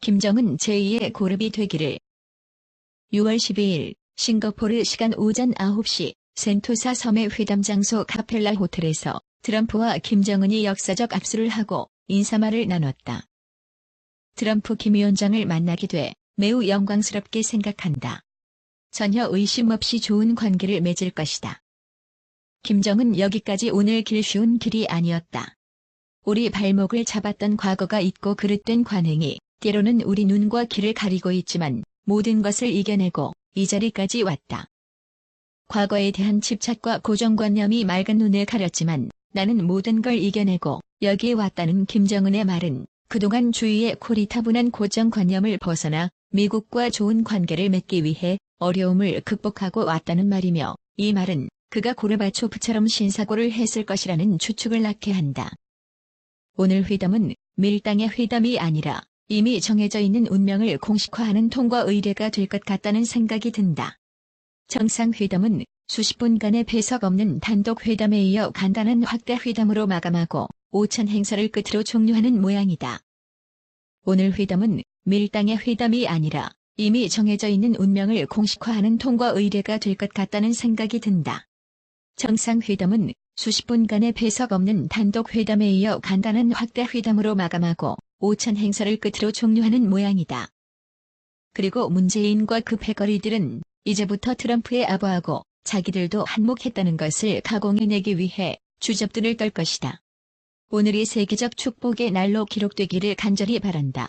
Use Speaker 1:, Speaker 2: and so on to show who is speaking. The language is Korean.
Speaker 1: 김정은 제2의 고릅이 되기를 6월 12일 싱가포르 시간 오전 9시 센토사 섬의 회담 장소 카펠라 호텔에서 트럼프와 김정은이 역사적 압수를 하고 인사말을 나눴다. 트럼프 김 위원장을 만나게 돼 매우 영광스럽게 생각한다. 전혀 의심 없이 좋은 관계를 맺을 것이다. 김정은 여기까지 오늘 길 쉬운 길이 아니었다. 우리 발목을 잡았던 과거가 있고 그릇된 관행이 때로는 우리 눈과 귀를 가리고 있지만 모든 것을 이겨내고 이 자리까지 왔다. 과거에 대한 집착과 고정관념이 맑은 눈을 가렸지만 나는 모든 걸 이겨내고 여기에 왔다는 김정은의 말은 그동안 주위의 고리타분한 고정관념을 벗어나 미국과 좋은 관계를 맺기 위해 어려움을 극복하고 왔다는 말이며 이 말은 그가 고르바초프처럼 신사고를 했을 것이라는 추측을 낳게 한다. 오늘 회담은 밀당의 회담이 아니라 이미 정해져 있는 운명을 공식화하는 통과 의례가 될 것 같다는 생각이 든다. 정상회담은 수십 분간의 배석 없는 단독 회담에 이어 간단한 확대 회담으로 마감하고 오찬 행사를 끝으로 종료하는 모양이다. 오늘 회담은 밀당의 회담이 아니라 이미 정해져 있는 운명을 공식화하는 통과 의례가 될 것 같다는 생각이 든다. 정상회담은 수십 분간의 배석 없는 단독 회담에 이어 간단한 확대 회담으로 마감하고 오찬 행사를 끝으로 종료하는 모양이다. 그리고 문재인과 그 패거리들은 이제부터 트럼프에 아부하고 자기들도 한몫했다는 것을 가공해내기 위해 주접들을 떨 것이다. 오늘이 세계적 축복의 날로 기록되기를 간절히 바란다.